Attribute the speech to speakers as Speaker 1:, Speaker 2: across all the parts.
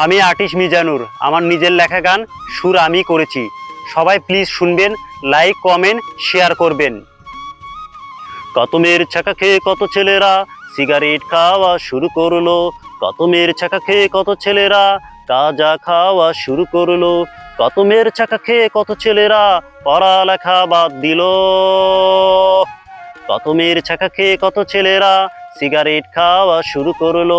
Speaker 1: আমি আর্টিস্ট মিজানুর, আমার নিজের লেখা গান সুর আমি করেছি। সবাই প্লিজ শুনবেন লাইক কমেন্ট শেয়ার করবেন। কত মেয়ের ছাকা খেয়ে কত ছেলেরা সিগারেট খাওয়া শুরু করল। কত মেয়ের ছাকা খেয়ে কত ছেলেরা গাঁজা খাওয়া শুরু করল। কত মেয়ের ছাকা খেয়ে কত ছেলেরা পড়ালেখা বাদ দিল। কত মেয়ের ছাকা খেয়ে কত ছেলেরা সিগারেট খাওয়া শুরু করল।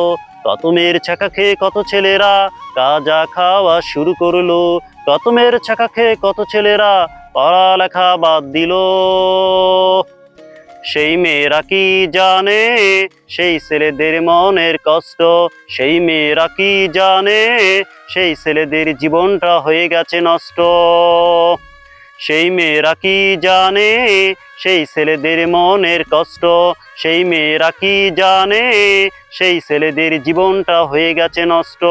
Speaker 1: মেয়ের ছাকা খেয়ে কত ছেলেরা গাঁজা খাওয়া শুরু করল। মেয়ের ছাকা খেয়ে কত ছেলেরা পড়ালেখা বাদ দিল। সেই মেয়েরা কি জানে? সেই ছেলেদের মনের কষ্ট। সেই মেয়েরা কি জানে? সেই ছেলেদের জীবনটা হয়ে গেছে নষ্ট। সেই মেয়েরা কি জানে? সেই ছেলেদের মনের কষ্ট, সেই মেয়েরা কি জানে? সেই ছেলেদের জীবনটা হয়ে গেছে নষ্ট।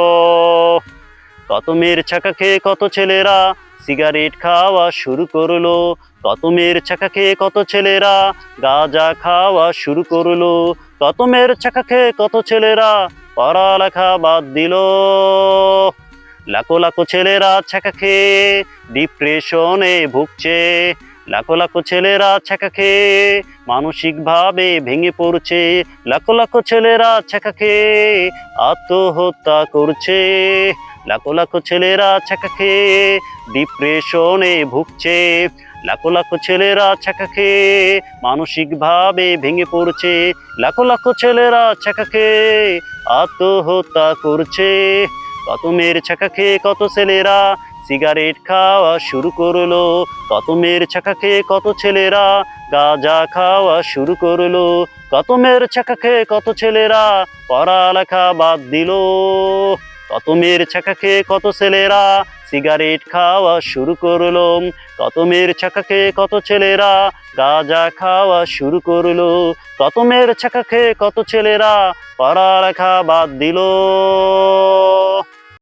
Speaker 1: কত মেয়ের ছাকা খেয়ে কত ছেলেরা সিগারেট খাওয়া শুরু করল। কত মেয়ের ছাকা খেয়ে কত ছেলেরা গাঁজা খাওয়া শুরু করল। কত মেয়ের ছাকা খেয়ে কত ছেলেরা পড়ালেখা বাদ দিল। লাখো লাখো ছেলেরা ছাকা খেয়ে ডিপ্রেশনে ভুগছে। লাখো লাখো ছেলেরা ছাকা খেয়ে মানসিকভাবে ভেঙে পড়ছে। লাখো লাখো ছেলেরা ছাকা খেয়ে আত্মহত্যা করছে। লাখো লাখো ছেলেরা ছাকা খেয়ে ডিপ্রেশনে ভুগছে। লাখো লাখো ছেলেরা ছাকা খেয়ে মানসিকভাবে ভেঙে পড়ছে। লাখো লাখো ছেলেরা ছাকা খেয়ে আত্মহত্যা করছে। কত মেয়ের ছাকা খেয়ে কত ছেলেরা সিগারেট খাওয়া শুরু করল। কত মেয়ের ছাকা খেয়ে কত ছেলেরা গাঁজা খাওয়া শুরু করল। কত মেয়ের ছাকা খেয়ে কত ছেলেরা পড়ালেখা বাদ দিল। কত মেয়ের ছাকা খেয়ে কত ছেলেরা সিগারেট খাওয়া শুরু করল। কত মেয়ের ছাকা খেয়ে কত ছেলেরা গাঁজা খাওয়া শুরু করল। কত মেয়ের ছাকা খেয়ে কত ছেলেরা পড়ালেখা বাদ দিল।